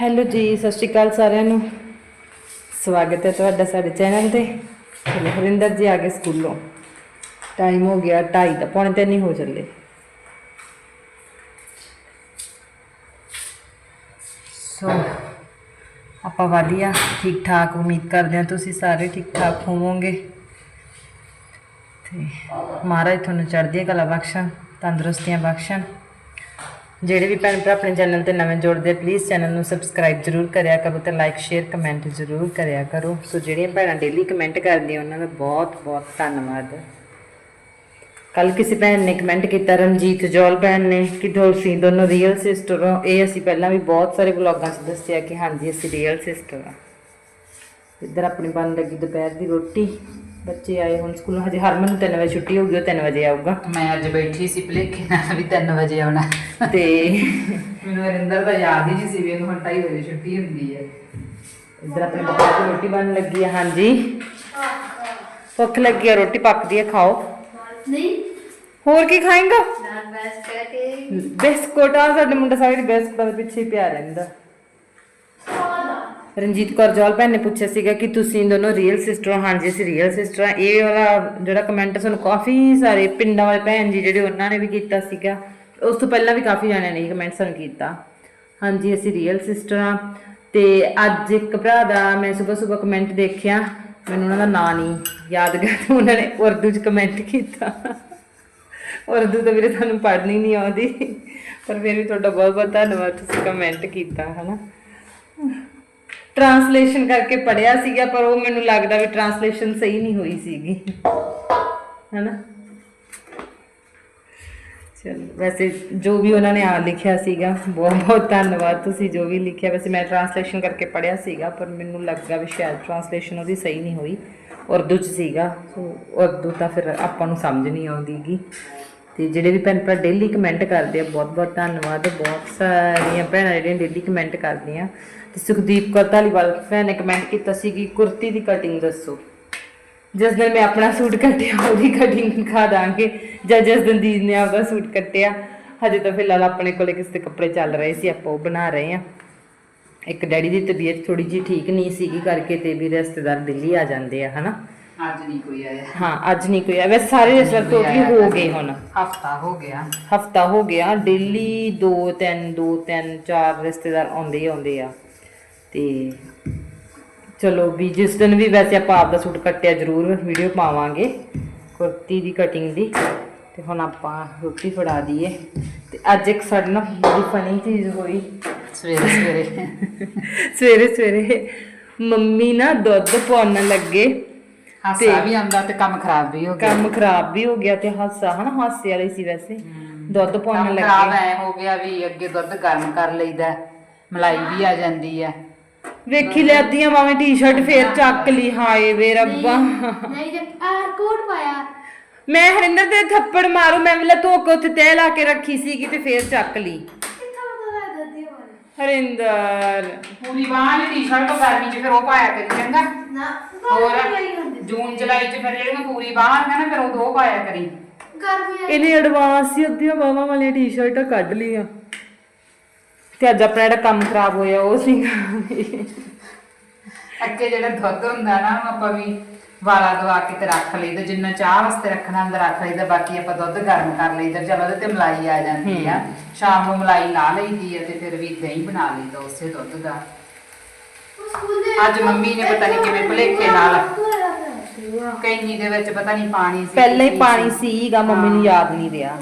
Hello ਜੀ, ਸਤਿ ਸ਼੍ਰੀ ਅਕਾਲ ਸਾਰਿਆਂ ਨੂੰ। ਸਵਾਗਤ ਹੈ ਤੁਹਾਡਾ ਸਾਡੇ ਚੈਨਲ ਤੇ। ਚਲੋ, ਹਰਿੰਦਰ ਜੀ ਆ ਗਏ ਸਕੂਲੋਂ। ਟਾਈਮ ਹੋ ਗਿਆ 2:30 ਦਾ, ਪੌਣੇ ਤਿੰਨ ਨਹੀਂ ਹੋ ਚੱਲੇ। ਸੋ, ਆਪਾਂ ਵਧੀਆ ਠੀਕ ਠਾਕ ਉਮੀਦ ਕਰਦੇ ਹਾਂ ਤੁਸੀਂ ਸਾਰੇ ਠੀਕ ਠਾਕ ਹੋਵੋਗੇ। ਤੇ ਮਹਾਰਾਜ ਤੁਹਾਨੂੰ ਚੜ੍ਹਦੀਆਂ ਕਲਾ ਬਖਸ਼ਣ, ਤੰਦਰੁਸਤੀਆਂ ਬਖਸ਼ਣ। ਜਿਹੜੇ ਵੀ ਭੈਣ ਭਰਾ ਆਪਣੇ ਚੈਨਲ ਤੇ ਨਵੇਂ ਜੁੜਦੇ ਪਲੀਜ਼ ਚੈਨਲ ਨੂੰ ਸਬਸਕ੍ਰਾਈਬ ਜ਼ਰੂਰ ਕਰਿਆ ਕਰੋ ਤੇ ਲਾਈਕ ਸ਼ੇਅਰ ਕਮੈਂਟ ਜ਼ਰੂਰ ਕਰਿਆ ਕਰੋ। ਸੋ ਜਿਹੜੀਆਂ ਭੈਣਾਂ ਡੇਲੀ ਕਮੈਂਟ ਕਰਦੀਆਂ, ਉਹਨਾਂ ਦਾ ਬਹੁਤ ਬਹੁਤ ਧੰਨਵਾਦ। ਕੱਲ ਕਿਸੇ ਭੈਣ ਨੇ ਕਮੈਂਟ ਕੀਤਾ, ਰਣਜੀਤ ਜੋਲ ਭੈਣ ਨੇ, ਕਿ ਤੁਸੀਂ ਦੋਨੋਂ ਰੀਅਲ ਸਿਸਟਰ ਹੋ। ਇਹ ਅਸੀਂ ਪਹਿਲਾਂ ਵੀ ਬਹੁਤ ਸਾਰੇ ਵਲੌਗਾਂ 'ਚ ਦੱਸਿਆ ਕਿ ਹਾਂਜੀ, ਅਸੀਂ ਰੀਅਲ ਸਿਸਟਰ ਆ ਇੱਧਰ ਆਪਣੀ ਬਣ ਲੱਗੀ ਦੁਪਹਿਰ ਦੀ ਰੋਟੀ। ਬੱਚੇ ਆਏ ਹੁਣ ਸਕੂਲੋਂ ਹਜੇ ਹਰਮਨ ਨੂੰ 3 ਵਜੇ ਛੁੱਟੀ ਹੋ ਗਈ ਉਹ 3 ਵਜੇ ਆਊਗਾ। ਮੈਂ ਅੱਜ ਬੈਠੀ ਸੀ ਭਲੇਖੇ ਨਾਲ ਵੀ 3 ਵਜੇ ਆਉਣਾ। ਤੇ ਮੈਨੂੰ ਅਰਿੰਦਰ ਦਾ ਯਾਦ ਹੀ ਨਹੀਂ ਸੀ ਵੀ ਇਹਨੂੰ ਹੁਣ 2:30 ਵਜੇ ਛੁੱਟੀ ਹੁੰਦੀ ਹੈ। ਇੱਧਰ ਆਪਣੀ ਦੁਪਹਿਰ ਦੀ ਰੋਟੀ ਬਣ ਲੱਗੀ ਹੈ ਹਾਂਜੀ। ਭੁੱਖ ਲੱਗੀ ਹੈ ਰੋਟੀ ਪੱਕਦੀ ਹੈ ਖਾਓ। ਨਹੀਂ। ਹੋਰ ਕੀ ਖਾਏਂਗਾ? ਬਿਸਕੁਟ ਆ ਸਾਡੇ ਮੁੰਡਾ ਸਾਰੇ ਬਿਸਕੁਟਾਂ ਦੇ ਪਿੱਛੇ ਪਿਆ ਰਹਿੰਦਾ। ਰਣਜੀਤ ਕੌਰ ਜੋਲ ਭੈਣ ਨੇ ਪੁੱਛਿਆ ਸੀਗਾ ਕਿ ਤੁਸੀਂ ਦੋਨੋਂ ਰੀਅਲ ਸਿਸਟਰ ਹੋ? ਹਾਂਜੀ, ਅਸੀਂ ਰੀਅਲ ਸਿਸਟਰ ਆ ਇਹ ਵਾਲਾ ਜਿਹੜਾ ਕਮੈਂਟ ਸਾਨੂੰ ਕਾਫੀ ਸਾਰੇ ਪਿੰਡਾਂ ਵਾਲੇ ਭੈਣ ਜੀ ਜਿਹੜੇ ਉਹਨਾਂ ਨੇ ਵੀ ਕੀਤਾ ਸੀਗਾ। ਉਸ ਤੋਂ ਪਹਿਲਾਂ ਵੀ ਕਾਫੀ ਜਾਣਿਆਂ ਨੇ ਕਮੈਂਟ ਸਾਨੂੰ ਕੀਤਾ। ਹਾਂਜੀ, ਅਸੀਂ ਰੀਅਲ ਸਿਸਟਰ ਆ ਤੇ ਅੱਜ ਇੱਕ ਭਰਾ ਦਾ ਮੈਂ ਸਵੇਰ ਸਵੇਰ ਕਮੈਂਟ ਦੇਖਿਆ। ਮੈਨੂੰ ਉਹਨਾਂ ਦਾ ਨਾਂ ਨਹੀਂ ਯਾਦ ਗਾ ਉਹਨਾਂ ਨੇ ਉਰਦੂ 'ਚ ਕਮੈਂਟ ਕੀਤਾ। ਉਰਦੂ ਤਾਂ ਵੀਰੇ ਤੁਹਾਨੂੰ ਪੜ੍ਹਨੀ ਨਹੀਂ ਆਉਂਦੀ। ਪਰ ਫਿਰ ਵੀ ਤੁਹਾਡਾ ਬਹੁਤ ਬਹੁਤ ਧੰਨਵਾਦ, ਤੁਸੀਂ ਕਮੈਂਟ ਕੀਤਾ, ਹਨਾ? ਟਰਾਂਸਲੇਸ਼ਨ ਕਰਕੇ ਪੜਿਆ ਸੀਗਾ, ਪਰ ਉਹ ਮੈਨੂੰ ਲੱਗਦਾ ਵੀ ਟਰਾਂਸਲੇਸ਼ਨ ਸਹੀ ਨਹੀਂ ਹੋਈ ਸੀਗੀ। ਹਨਾ? ਚਲੋ, ਵੈਸੇ ਜੋ ਵੀ ਉਹਨਾਂ ਨੇ ਆ ਲਿਖਿਆ ਸੀਗਾ, ਬਹੁਤ ਬਹੁਤ ਧੰਨਵਾਦ ਤੁਸੀਂ ਜੋ ਵੀ ਲਿਖਿਆ। ਵੈਸੇ ਮੈਂ ਟਰਾਂਸਲੇਸ਼ਨ ਕਰਕੇ ਪੜਿਆ ਸੀਗਾ, ਪਰ ਮੈਨੂੰ ਲੱਗਾ ਵੀ ਸ਼ਾਇਦ ਟਰਾਂਸਲੇਸ਼ਨ ਉਹਦੀ ਸਹੀ ਨਹੀਂ ਹੋਈ। ਉਰਦੂ ਚ ਸੀਗਾ, ਸੋ ਉਰਦੂ ਤਾਂ ਫਿਰ ਆਪਾਂ ਨੂੰ ਸਮਝ ਨਹੀਂ ਆਉਂਦੀਗੀ। ਤੇ ਜਿਹੜੇ ਵੀ ਭੈਣ ਭਰਾ ਡੇਲੀ ਕਮੈਂਟ ਕਰਦੇ ਆ, ਬਹੁਤ ਬਹੁਤ ਧੰਨਵਾਦ, ਬਹੁਤ ਸਾਰੀਆਂ ਭੈਣਾਂ ਜਿਹੜੀਆਂ ਡੇਲੀ ਕਮੈਂਟ ਕਰਦੀਆਂ। ਤੇ ਸੁਖਦੀਪ ਕੌਰ ਧਾਲੀਵਾਲ ਭੈਣ ਨੇ ਕਮੈਂਟ ਕੀਤਾ ਸੀ ਕਿ ਕੁਰਤੀ ਦੀ ਕਟਿੰਗ ਦੱਸੋ। ਜਿਸ ਦਿਨ ਮੈਂ ਆਪਣਾ ਸੂਟ ਕੱਟਿਆ, ਉਹਦੀ ਕਟਿੰਗ ਦਿਖਾ ਦਾਂਗੇ। ਜਾਂ ਜਿਸ ਦਿਨ ਦੀਦ ਨੇ ਆਪਦਾ ਸੂਟ ਕੱਟਿਆ। ਹਜੇ ਤਾਂ ਫਿਲਹਾਲ ਆਪਣੇ ਕੋਲੇ ਕਿਸੇ ਦੇ ਕੱਪੜੇ ਚੱਲ ਰਹੇ ਸੀ, ਆਪਾਂ ਉਹ ਬਣਾ ਰਹੇ ਆ ਇੱਕ ਡੈਡੀ ਦੀ ਤਬੀਅਤ ਥੋੜੀ ਜੀ ਠੀਕ ਨਹੀਂ ਸੀਗੀ ਕਰਕੇ ਤੇ ਵੀ ਰਿਸ਼ਤੇਦਾਰ ਦਿੱਲੀ ਆ ਜਾਂਦੇ ਆ, ਹਨਾ? ਅੱਜ ਨਹੀਂ ਕੋਈ ਆਇਆ। ਹਾਂ ਅੱਜ ਨਹੀਂ ਕੋਈ ਆ ਵੈਸੇ ਸਾਰੇ ਰਿਸ਼ਤੇਦਾਰ ਟੋਟਲੀ ਹੋ ਗਏ ਹੁਣ। ਹਫਤਾ ਹੋ ਗਿਆ। ਹਫਤਾ ਹੋ ਗਿਆ। ਡੇਲੀ 2 3 2 3 4 ਰਿਸ਼ਤੇਦਾਰ ਆਉਂਦੇ ਹੀ ਆਉਂਦੇ ਆ। ਤੇ ਚਲੋ ਵੀ ਜਿਸ ਦਿਨ ਵੀ ਵੈਸੇ ਆਪਾਂ ਆਪ ਦਾ ਸੂਟ ਕੱਟਿਆ ਜ਼ਰੂਰ ਵੀਡੀਓ ਪਾਵਾਂਗੇ ਕੁਰਤੀ ਦੀ ਕਟਿੰਗ ਦੀ। ਤੇ ਹੁਣ ਆਪਾਂ ਰੋਟੀ ਫੜਾ ਦਈਏ। ਤੇ ਅੱਜ ਇੱਕ ਸਾਡੇ ਨਾਲ ਬੜੀ ਫਨੀ ਚੀਜ਼ ਹੋਈ। ਸਵੇਰੇ ਸਵੇਰੇ। ਸਵੇਰੇ ਸਵੇਰੇ ਮੰਮੀ ਨਾ ਦੁੱਧ ਪਾਉਣ ਲੱਗੇ। ਹਾਸਾ ਵੀ ਆਉਂਦਾ ਤੇ ਕੰਮ ਖਰਾਬ ਵੀ ਹੋ ਗਿਆ। ਕੰਮ ਖਰਾਬ ਵੀ ਹੋ ਗਿਆ ਤੇ ਹਾਸਾ ਹਨਾ ਹਾਸੇ ਵਾਲੀ ਸੀ ਵੈਸੇ। ਦੁੱਧ ਪਾਉਣ ਕੰਮ ਖਰਾਬ ਲੱਗੇ ਐ ਹੋ ਗਿਆ ਵੀ ਅੱਗੇ ਦੁੱਧ ਗਰਮ ਕਰ ਲਈਦਾ ਮਲਾਈ ਵੀ ਆ ਜਾਂਦੀ ਹੈ ਵੇਖੀ ਲੈਦੀਆਂ ਮਾਵੇਂ ਟੀ-ਸ਼ਰਟ ਫੇਰ ਚੱਕ ਲਈ ਹਾਏ ਵੇ ਰੱਬਾ। ਨਹੀਂ ਜਦ ਆਰ ਕੋਡ ਪਾਇਆ। ਮੈਂ ਹਰਿੰਦਰ ਤੇ ਥੱਪੜ ਮਾਰੂ ਮੈਂ ਵੇਲੇ ਧੋ ਕੇ ਉੱਥੇ ਤਹਿ ਲਾ ਕੇ ਰੱਖੀ ਸੀਗੀ ਤੇ ਫੇਰ ਚੱਕ ਲਈ ਕਿੱਥਾ ਪਤਾ ਲੱਗਦਾ ਦੀ ਵਾਲਾ ਹਰਿੰਦਰ। ਪੂਰੀ ਬਾਂਹ ਵਾਲੀ ਟੀ-ਸ਼ਰਟ ਗਰਮੀ 'ਚ ਫਿਰ ਉਹ ਪਾਇਆ ਕਰੀ ਚੰਗਾ? ਨਾ ਹੋਰ? ਜੂਨ ਜੁਲਾਈ 'ਚ ਫਿਰ ਜਿਹੜੀਆਂ ਪੂਰੀ ਬਾਂਹ ਹੁੰਦੀਆਂ ਨਾ ਫਿਰ ਉਹ ਦੋ ਪਾਇਆ ਕਰੀ। ਗਰਮੀ ਇਹਨੇ ਐਡਵਾਂਸ ਹੀ ਅੱਧੀਆਂ ਬਾਹਾਂ ਵਾਲੀਆਂ ਟੀ-ਸ਼ਰਟਾਂ ਕੱਢ ਲਈਆਂ। ਤੇ ਅੱਜ ਆਪਣਾ ਜਿਹੜਾ ਕੰਮ ਖਰਾਬ ਹੋਇਆ ਉਹ ਸੀਗਾ ਅੱਗੇ ਜਿਹੜਾ ਦੁੱਧ ਹੁੰਦਾ ਨਾ ਆਪਾਂ ਵੀ ਵਾਲਾ ਦਵਾ ਕੇ ਤੇ ਰੱਖ ਲਈਦਾ ਜਿੰਨਾ ਚਾਹ ਵਾਸਤੇ ਰੱਖਣਾ ਅੰਦਰ ਰੱਖ ਲਈਦਾ ਬਾਕੀ ਆਪਾਂ ਦੁੱਧ ਗਰਮ ਕਰ ਲਈਦਾ ਚਲ ਉਹਦੇ ਤੇ ਮਲਾਈ ਆ ਜਾਂਦੀ ਆ। ਸ਼ਾਮ ਨੂੰ ਮਲਾਈ ਲਾ ਲਈਦੀ ਆ ਤੇ ਫਿਰ ਵੀ ਦਹੀਂ ਬਣਾ ਲਈਦਾ ਉਸੇ ਦੁੱਧ ਦਾ। ਅੱਜ ਮੰਮੀ ਨੇ ਪਤਾ ਨਹੀਂ ਕਿਵੇਂ ਭੁਲੇਖੇ ਨਾਲ ਕੈਨੀ ਦੇ ਵਿੱਚ ਪਤਾ ਨਹੀਂ ਪਾਣੀ ਸੀ ਪਹਿਲਾਂ ਹੀ ਪਾਣੀ ਸੀਗਾ ਮੰਮੀ ਨੂੰ ਯਾਦ ਨਹੀਂ ਰਿਹਾ।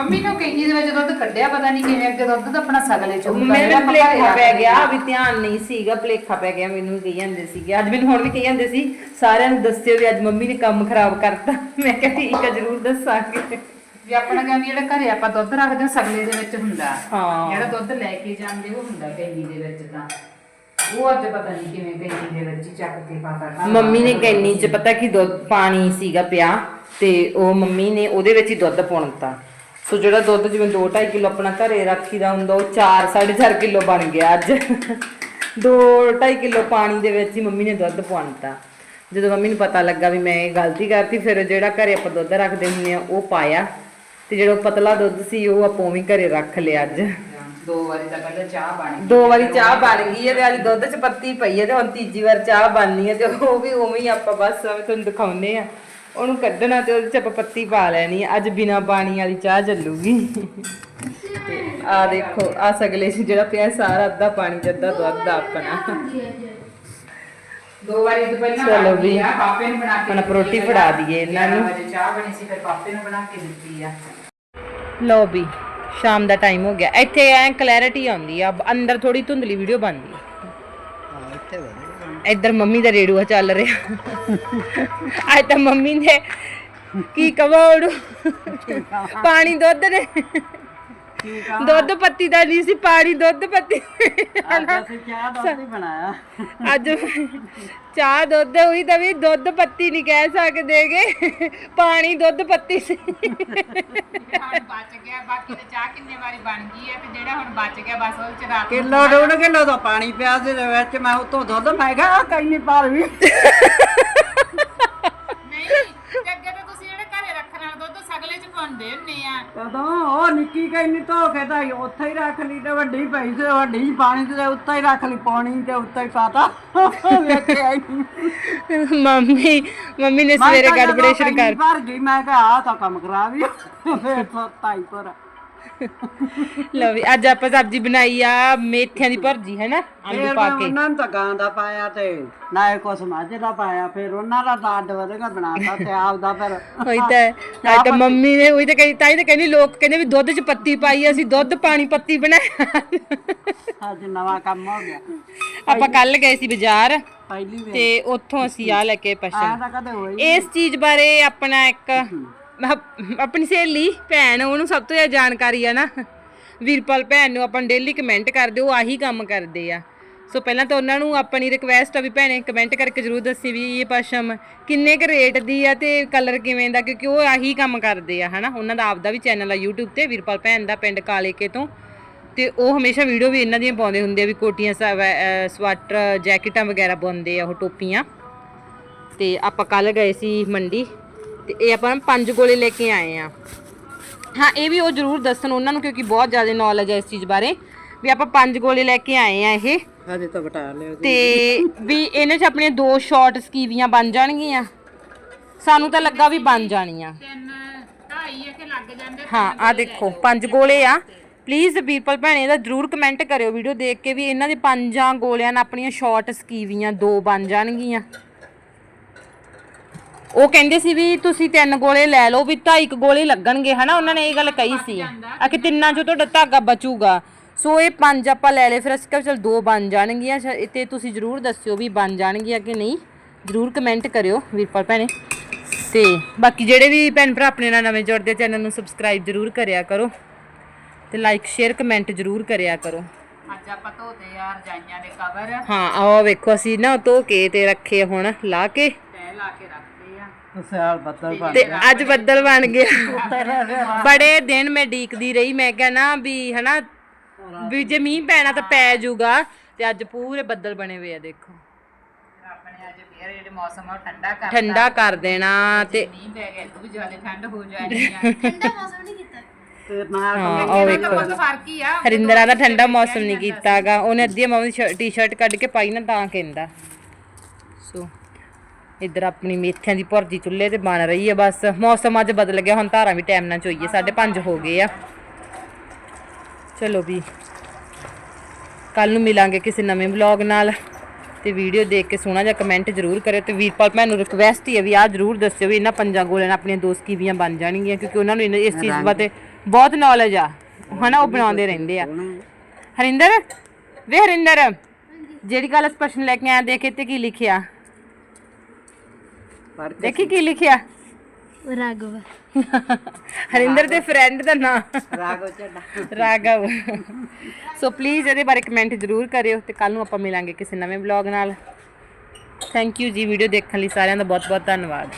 ਮੰਮੀ ਨੇ ਕੈਨੀ ਦੇ ਵਿੱਚ ਦੁੱਧ ਕੱਢਿਆ ਪਤਾ ਨਹੀਂ ਕਿਵੇਂ ਅੱਗੇ ਦੁੱਧ ਤਾਂ ਆਪਣਾ ਸਗਲੇ ਚ ਹੁੰਦਾ ਮੈਨੂੰ ਭਲੇਖਾ ਪੈ ਗਿਆ ਵੀ ਧਿਆਨ ਨਹੀਂ ਸੀਗਾ ਭਲੇਖਾ ਪੈ ਗਿਆ ਮੈਨੂੰ ਵੀ ਕਹੀ ਜਾਂਦੇ ਸੀਗੇ। ਅੱਜ ਮੈਨੂੰ ਹੁਣ ਵੀ ਕਹੀ ਜਾਂਦੇ ਸੀ ਸਾਰਿਆਂ ਨੂੰ ਦੱਸਿਓ ਵੀ ਅੱਜ ਮੰਮੀ ਨੇ ਕੰਮ ਖਰਾਬ ਕਰਤਾ। ਮੈਂ ਕਿਹਾ ਠੀਕ ਆ ਜ਼ਰੂਰ ਦੱਸਾਂਗੇ। ਵੀ ਆਪਣਾ ਕਹਿੰਦੀ ਜਿਹੜਾ ਘਰੇ ਆਪਾਂ ਦੁੱਧ ਰੱਖਦੇ ਹਾਂ ਸਗਲੇ ਦੇ ਵਿੱਚ ਹੁੰਦਾ। ਹਾਂ। ਜਿਹੜਾ ਦੁੱਧ ਲੈ ਕੇ ਜਾਂਦੇ ਉਹ ਹੁੰਦਾ ਕੈਨੀ ਦੇ ਵਿੱਚ ਤਾਂ। ਉਹ ਅੱਜ ਪਤਾ ਨਹੀਂ ਕਿਵੇਂ ਕੈਨੀ ਦੇ ਵਿੱਚ ਚੱਕ ਕੇ ਪਾਤਾ ਮੰਮੀ ਨੇ ਕੈਨੀ ਚ ਪਤਾ ਕੀ ਦੁੱਧ ਪਾਣੀ ਸੀਗਾ ਪਿਆ ਤੇ ਉਹ ਮੰਮੀ ਨੇ ਉਹਦੇ ਵਿੱਚ ਹੀ ਦੁੱਧ ਪਾਉਣਤਾ ਸੋ ਜਿਹੜਾ ਦੁੱਧ ਜਿਵੇਂ 2.5 ਕਿਲੋ ਆਪਣਾ ਘਰੇ ਰੱਖੀਦਾ ਹੁੰਦਾ ਉਹ 4 4.5 ਕਿਲੋ ਬਣ ਗਿਆ ਅੱਜ। 2.5 ਕਿਲੋ ਪਾਣੀ ਦੇ ਵਿੱਚ ਹੀ ਮੰਮੀ ਨੇ ਦੁੱਧ ਪਾਉਣਤਾ ਜਦੋਂ ਮੰਮੀ ਨੂੰ ਪਤਾ ਲੱਗਾ ਵੀ ਮੈਂ ਇਹ ਗਲਤੀ ਕਰਤੀ ਫਿਰ ਜਿਹੜਾ ਘਰੇ ਆਪਾਂ ਦੁੱਧ ਰੱਖਦੇ ਹੁੰਦੇ ਆ ਉਹ ਪਾਇਆ। ਤੇ ਜਿਹੜਾ ਪਤਲਾ ਦੁੱਧ ਸੀ ਉਹ ਆਪਾਂ ਉਵੇਂ ਹੀ ਘਰੇ ਰੱਖ ਲਿਆ ਅੱਜ। ਦੋ ਵਾਰੀ ਤਾਂ ਪਹਿਲਾਂ ਚਾਹ ਬਣ ਗਈ। ਦੋ ਵਾਰੀ ਚਾਹ ਬਣ ਗਈ ਹੈ ਤੇ ਅੱਜ ਦੁੱਧ ਚ ਪੱਤੀ ਪਈ ਹੈ ਤੇ ਹੁਣ ਤੀਜੀ ਵਾਰ ਚਾਹ ਬਣਨੀ ਹੈ ਤੇ ਉਹ ਵੀ ਉਵੇਂ ਹੀ ਆਪਾਂ ਬਸ ਤੁਹਾਨੂੰ ਦਿਖਾਉਨੇ ਆ ਉਹਨੂੰ ਕੱਢਣਾ ਤੇ ਉਹਦੇ ਚ ਆਪਾਂ ਪੱਤੀ ਪਾ ਲੈਣੀ ਹੈ ਅੱਜ ਬਿਨਾ ਪਾਣੀ ਵਾਲੀ ਚਾਹ ਚੱਲੂਗੀ। ਤੇ ਆ ਦੇਖੋ ਆ ਸਗਲੇ ਚ ਜਿਹੜਾ ਪਿਆ ਸਾਰਾ ਅੱਧਾ ਪਾਣੀ ਤੇ ਅੱਧਾ ਦੁੱਧ ਦਾ ਆਪਣਾ। ਦੋ ਵਾਰੀ ਤੋਂ ਪਹਿਲਾਂ ਚਲੋ ਵੀ। ਆ ਪਾਪੇ ਨੂੰ ਬਣਾ ਕੇ ਦਿੱਤੀ ਰੋਟੀ ਆ, ਫੜਾ ਦਈਏ ਇਹਨਾਂ ਨੂੰ। ਚਾਹ ਬਣੀ ਸੀ ਫਿਰ ਪਾਪੇ ਨੂੰ ਬਣਾ ਕੇ ਦਿੱਤੀ ਆ। ਲੋ ਵੀ ਸ਼ਾਮ ਦਾ ਟਾਈਮ ਹੋ ਗਿਆ। ਇੱਥੇ ਐ ਕਲੈਰਿਟੀ ਆਉਂਦੀ ਆ ਅੰਦਰ ਥੋੜੀ ਧੁੰਦਲੀ ਵੀਡੀਓ ਬਣਦੀ ਆ। ਇੱਧਰ ਮੰਮੀ ਦਾ ਰੇਡੂਆ ਚੱਲ ਰਿਹਾ। ਅੱਜ ਤਾਂ ਮੰਮੀ ਨੇ ਕੀ ਕਵਾਉੜੂ? ਪਾਣੀ ਦੁੱਧ ਦੁੱਧ ਪੱਤੀ ਦਾ ਨਹੀਂ ਸੀ ਪਾਣੀ ਦੁੱਧ ਪੱਤੀ। ਅਸੀਂ ਚਾਹ ਦੁੱਧ ਹੀ ਬਣਾਇਆ। ਅੱਜ ਚਾਹ ਦੁੱਧ ਹੋਈ ਤਾਂ ਵੀ ਦੁੱਧ ਪੱਤੀ ਨਹੀਂ ਕਹਿ ਸਕਦੇਗੇ ਪਾਣੀ ਦੁੱਧ ਪੱਤੀ ਸੀ। ਹੁਣ ਬਚ ਗਿਆ ਬਾਕੀ ਤੇ ਚਾਹ ਕਿੰਨੇ ਵਾਰੀ ਬਣ ਗਈ ਆ ਤੇ ਜਿਹੜਾ ਹੁਣ ਬਚ ਗਿਆ ਬਸ ਉਹ ਚ ਰਾਤ ਨੂੰ ਕਿਲੋ ਕਿਲੋ ਦਾ ਪਾਣੀ ਪਿਆ ਸੀ ਦੇ ਵਿੱਚ ਮੈਂ ਉਤੋਂ ਦੁੱਧ ਮੈਂ ਕਿਹਾ ਆਹ ਕਈ ਨਹੀਂ ਪਾਰ ਵੀ। ਹੁੰਦੇ ਆ। ਕਦੋਂ? ਉਹ ਨਿੱਕੀ ਕਈ ਨਹੀਂ ਧੋ ਕੇ ਤਾਂ ਉੱਥੇ ਹੀ ਰੱਖ ਲਈ ਤੇ ਵੱਡੀ ਪਈ ਸੀ ਵੱਡੀ ਜਿਹੀ ਪਾਣੀ ਤੇ ਉੱਤੇ ਹੀ ਰੱਖ ਲਈ ਪਾਣੀ ਤੇ ਉੱਤੇ ਹੀ ਪਾਤਾ ਵੇਖਿਆ ਹੀ ਨਹੀਂ। ਮੰਮੀ ਮੰਮੀ ਨੇ ਸਵੇਰੇ ਗੜਬੜੇਸ਼ਨ ਕਰ ਭਰ ਗਈ ਮੈਂ ਕਿਹਾ ਆ ਤਾਂ ਕੰਮ ਕਰਾ ਵੀ ਫੇਰ ਤਾਈ ਪਰ ਲਓ ਵੀ ਅੱਜ ਆਪਾਂ ਸਬਜ਼ੀ ਬਣਾਈ ਆ ਮੇਥਿਆਂ ਦੀ ਭੁਰਜੀ ਹੈ ਨਾ? ਆਲੂ ਫੇਰ ਪਾ ਮੈਂ ਕੇ। ਉਹਨਾਂ ਨੂੰ ਤਾਂ ਗਾਂ ਦਾ ਪਾਇਆ ਤੇ ਨਾ ਇਹ ਕੁਛ ਮੱਝ ਦਾ ਪਾਇਆ ਫਿਰ ਉਹਨਾਂ ਦਾ ਤਾਂ ਅੱਡ ਵਧੇਗਾ ਬਣਾਤਾ ਤੇ ਆਪਦਾ ਫਿਰ। ਹੋਈ ਤਾਂ ਹੈ। ਅੱਜ ਤਾਂ ਮੰਮੀ ਨੇ ਉਹੀ ਤਾਂ ਕਹੀ ਤਾਂ ਹੀ ਤਾਂ ਕਹਿੰਦੀ ਲੋਕ ਕਹਿੰਦੇ ਵੀ ਦੁੱਧ 'ਚ ਪੱਤੀ ਪਾਈ ਆ, ਅਸੀਂ ਦੁੱਧ ਪਾਣੀ ਪੱਤੀ ਬਣਾਇਆ। ਅੱਜ ਨਵਾਂ ਕੰਮ ਹੋ ਗਿਆ। ਆਪਾਂ ਕੱਲ ਗਏ ਸੀ ਬਾਜ਼ਾਰ ਪਹਿਲੀ ਵੇ ਤੇ ਉੱਥੋਂ ਅਸੀਂ ਆ ਲੈ ਕੇ ਆ ਪਸ਼ਨ ਤਾਂ ਕਦੇ ਹੋਈ ਇਸ ਚੀਜ਼ ਬਾਰੇ ਆਪਣਾ ਇੱਕ ਆਪਣੀ ਸਹੇਲੀ, ਭੈਣ, ਉਹਨੂੰ ਸਭ ਤੋਂ ਜ਼ਿਆਦਾ ਜਾਣਕਾਰੀ ਆ ਨਾ। ਵੀਰਪਾਲ ਭੈਣ ਨੂੰ ਆਪਾਂ ਡੇਲੀ ਕਮੈਂਟ ਕਰਦੇ, ਉਹ ਆਹੀ ਕੰਮ ਕਰਦੇ ਆ। ਸੋ ਪਹਿਲਾਂ ਤਾਂ ਉਹਨਾਂ ਨੂੰ ਆਪਣੀ ਰਿਕਵੈਸਟ ਆ ਵੀ ਭੈਣੇ ਕਮੈਂਟ ਕਰਕੇ ਜਰੂਰ ਦੱਸੀ ਵੀ ਇਹ ਪਸ਼ਮ ਕਿੰਨੇ ਕੁ ਰੇਟ ਦੀ ਆ ਤੇ ਕਲਰ ਕਿਵੇਂ ਦਾ, ਕਿਉਂਕਿ ਉਹ ਆਹੀ ਕੰਮ ਕਰਦੇ ਆ, ਹਨਾ। ਉਹਨਾਂ ਦਾ ਆਪਦਾ ਵੀ ਚੈਨਲ ਆ YouTube ਤੇ, ਵੀਰਪਾਲ ਭੈਣ ਦਾ ਪਿੰਡ ਕਾਲੇਕੇ ਤੋਂ। ਤੇ ਉਹ ਹਮੇਸ਼ਾ ਵੀਡੀਓ ਵੀ ਇਹਨਾਂ ਦੀਆਂ ਪਾਉਂਦੇ ਹੁੰਦੇ ਆ ਵੀ ਕੋਟੀਆਂ ਸਵੈ- ਅਹ ਸਵਾਟਰ ਜੈਕਟਾਂ ਵਗੈਰਾ ਪਾਉਂਦੇ ਆ ਉਹ ਟੋਪੀਆਂ। ਤੇ ਆਪਾਂ ਕੱਲ ਗਏ ਸੀ ਮੰਡੀ। ਤੇ ਇਹ ਆਪਾਂ ਪੰਜ ਗੋਲੇ ਲੈ ਕੇ ਆਏ ਆ। ਹਾਂ ਇਹ ਵੀ ਉਹ ਜ਼ਰੂਰ ਦੱਸਣ ਉਹਨਾਂ ਨੂੰ ਕਿਉਂਕਿ ਬਹੁਤ ਜ਼ਿਆਦਾ ਨੌਲੇਜ ਹੈ ਇਸ ਚੀਜ਼ ਬਾਰੇ ਵੀ ਆਪਾਂ ਪੰਜ ਗੋਲੇ ਲੈ ਕੇ ਆਏ ਆ ਇਹ। ਹਜੇ ਤਾਂ ਬਟਾ ਲਿਆ ਤੇ ਵੀ ਇਹਨਾਂ 'ਚ ਆਪਣੀਆਂ ਦੋ ਸ਼ਾਰਟ ਸਕੀਵੀਆਂ ਬਣ ਜਾਣਗੀਆਂ? ਸਾਨੂੰ ਤਾਂ ਲੱਗਾ ਵੀ ਬਣ ਜਾਣੀਆਂ। ਤਿੰਨ ਢਾਈ ਆ ਕਿ ਲੱਗ ਜਾਂਦੇ? ਹਾਂ ਆ ਦੇਖੋ ਪੰਜ ਗੋਲੇ ਆ। ਪਲੀਜ਼ ਵੀਰਪਲ ਭੈਣੇ ਦਾ ਜਰੂਰ ਕਮੈਂਟ ਕਰਿਓ ਵੀਡੀਓ ਦੇਖ ਕੇ ਵੀ ਇਹਨਾਂ ਦੇ ਪੰਜਾਂ ਗੋਲਿਆਂ ਨਾਲ ਆਪਣੀਆਂ ਸ਼ਾਰਟ ਸਕੀਵੀਆਂ ਦੋ ਬਣ ਜਾਣਗੀਆਂ। ਉਹ ਕਹਿੰਦੇ ਸੀ ਵੀ ਤੁਸੀਂ ਤਿੰਨ ਗੋਲੇ ਲੈ ਲਓ ਵੀ ਢਾਈ ਕੁ ਗੋਲੇ ਲੱਗਣਗੇ ਹਨਾ? ਉਹਨਾਂ ਨੇ ਇਹ ਗੱਲ ਕਹੀ ਸੀ। ਆ ਕਿ ਤਿੰਨਾਂ ਚੋਂ ਤੁਹਾਡਾ ਧਾਗਾ ਬਚੂਗਾ। ਸੋ ਇਹ ਪੰਜ ਆਪਾਂ ਲੈ ਲਏ। ਫਿਰ ਅਸੀਂ ਕਿਹਾ ਚਲ ਦੋ ਬਣ ਜਾਣਗੀਆਂ। ਸ਼ਾ- ਤੇ ਤੁਸੀਂ ਜਰੂਰ ਦੱਸਿਓ ਵੀ ਬਣ ਜਾਣਗੀਆਂ ਕਿ ਨਹੀਂ। ਜਰੂਰ ਕਮੈਂਟ ਕਰਿਓ ਵੀਰਪਾਲ ਭੈਣੇ। ਤੇ ਬਾਕੀ ਜਿਹੜੇ ਵੀ ਭੈਣ ਭਰਾ ਆਪਣੇ ਨਾਲ ਨਵੇਂ ਜੁੜਦੇ ਚੈਨਲ ਨੂੰ ਸਬਸਕ੍ਰਾਈਬ ਜਰੂਰ ਕਰਿਆ ਕਰੋ। ਤੇ ਲਾਈਕ ਸ਼ੇਅਰ ਕਮੈਂਟ ਜਰੂਰ ਕਰਿਆ ਕਰੋ। ਅੱਜ ਆਪਾਂ ਧੋਤੇ ਆ ਰਜਾਈਆਂ ਦੇ ਕਵਰ ਹਾਂ ਆਹ ਵੇਖੋ ਅਸੀਂ ਨਾ ਧੋ ਕੇ ਤੇ ਰੱਖੇ ਹੁਣ ਲਾ ਕੇ। ਤੈ ਲਾ ਕੇ ਆ ਸਿਆਲ ਬੱਦਲ ਬਣ ਤੇ ਅੱਜ ਬੱਦਲ ਬਣ ਗਿਆ। ਬੜੇ ਦਿਨ ਮੈਂ ਡੀਕਦੀ ਰਹੀ ਮੈਂ ਕਿਹਾ ਨਾ ਵੀ ਹਨਾ ਵੀ ਜੇ ਮੀਂਹ ਪੈਣਾ ਤਾਂ ਪੈ ਜਾਊਗਾ ਤੇ ਅੱਜ ਪੂਰੇ ਬੱਦਲ ਬਣੇ ਹੋਏ ਆ ਦੇਖੋ। ਰੱਬ ਨੇ ਅੱਜ ਫੇਰ ਜਿਹੜੇ ਮੌਸਮ ਆ ਉਹ ਠੰਡਾ ਕਰ ਠੰਡਾ ਕਰ ਦੇਣਾ ਤੇ ਮੀਂਹ ਪੈ ਗਿਆ ਇਹ ਵੀ ਜ਼ਿਆਦਾ ਠੰਡ ਹੋ ਜਾਣੀ ਆ। ਠੰਡਾ ਮੌਸਮ ਨਹੀਂ ਕੀਤਾ। ਤੇ ਨਾਲ ਹਾਂ ਉਹ ਤਾਂ ਵੇਖੋ। ਬਹੁਤ ਫ਼ਰਕ ਹੀ ਆ ਹਰਿੰਦਰਾ ਦਾ ਠੰਡਾ ਮੌਸਮ ਨਹੀਂ ਕੀਤਾਗਾ। ਉਹਨੇ ਅੱਧੀ ਮਾਮੀ ਟੀ-ਸ਼ਰਟ ਕੱਢ ਕੇ ਪਾਈ ਨਾ ਤਾਂ ਕਹਿੰਦਾ। ਸੋ ਇੱਧਰ ਆਪਣੀ ਮੇਥਿਆਂ ਦੀ ਭੁਰਜੀ ਚੁੱਲ੍ਹੇ ਤੇ ਬਣ ਰਹੀ ਹੈ ਬਸ। ਮੌਸਮ ਅੱਜ ਬਦਲ ਗਿਆ ਹੁਣ ਧਾਰਾਂ ਵੀ ਟਾਈਮ ਨਾਲ ਚੋਈਏ 5:30 ਹੋ ਗਏ ਆ। ਚਲੋ ਵੀ ਕੱਲ ਨੂੰ ਮਿਲਾਂਗੇ ਕਿਸੇ ਨਵੇਂ ਵਲੌਗ ਨਾਲ ਤੇ ਵੀਡੀਓ ਦੇਖ ਕੇ ਸੋਹਣਾ ਜਿਹਾ ਕਮੈਂਟ ਜ਼ਰੂਰ ਕਰਿਓ ਤੇ ਵੀਰਪਾਲ ਭੈਣ ਨੂੰ ਰਿਕਵੈਸਟ ਹੀ ਹੈ ਵੀ ਆਹ ਜ਼ਰੂਰ ਦੱਸਿਓ ਵੀ ਇਹਨਾਂ ਪੰਜਾਂ ਗੋਲਿਆਂ ਨਾਲ ਆਪਣੀਆਂ ਦੋ ਸਕੀਵੀਆਂ ਬਣ ਜਾਣਗੀਆਂ ਕਿਉਂਕਿ ਉਹਨਾਂ ਨੂੰ ਇਸ ਚੀਜ਼ ਬਾਰੇ ਬਹੁਤ ਨੌਲੇਜ ਆ। ਹਨਾ ਉਹ ਬਣਾਉਂਦੇ ਰਹਿੰਦੇ ਆ। ਹਰਿੰਦਰ ਵੇ ਹਰਿੰਦਰ ਜਿਹੜੀ ਗੱਲ ਸਪੈਸ਼ਲ ਲੈ ਕੇ ਆਇਆ ਦੇਖੇ ਤੇ ਕੀ ਲਿਖਿਆ। ਪੜ੍ਹ ਦੇਖੀ ਕੀ ਲਿਖਿਆ? ਰਾਗਵ ਹਰਿੰਦਰ ਦੇ ਫਰੈਂਡ ਦਾ ਨਾਮ ਰਾਗੋ ਚੱਡਾ ਰਾਘਵ। ਸੋ ਪਲੀਜ਼ ਇਹਦੇ ਬਾਰੇ ਕਮੈਂਟ ਜ਼ਰੂਰ ਕਰਿਓ ਤੇ ਕੱਲ ਨੂੰ ਆਪਾਂ ਮਿਲਾਂਗੇ ਕਿਸੇ ਨਵੇਂ ਵਲੌਗ ਨਾਲ। ਥੈਂਕ ਯੂ ਜੀ ਵੀਡੀਓ ਦੇਖਣ ਲਈ ਸਾਰਿਆਂ ਦਾ ਬਹੁਤ ਬਹੁਤ ਧੰਨਵਾਦ।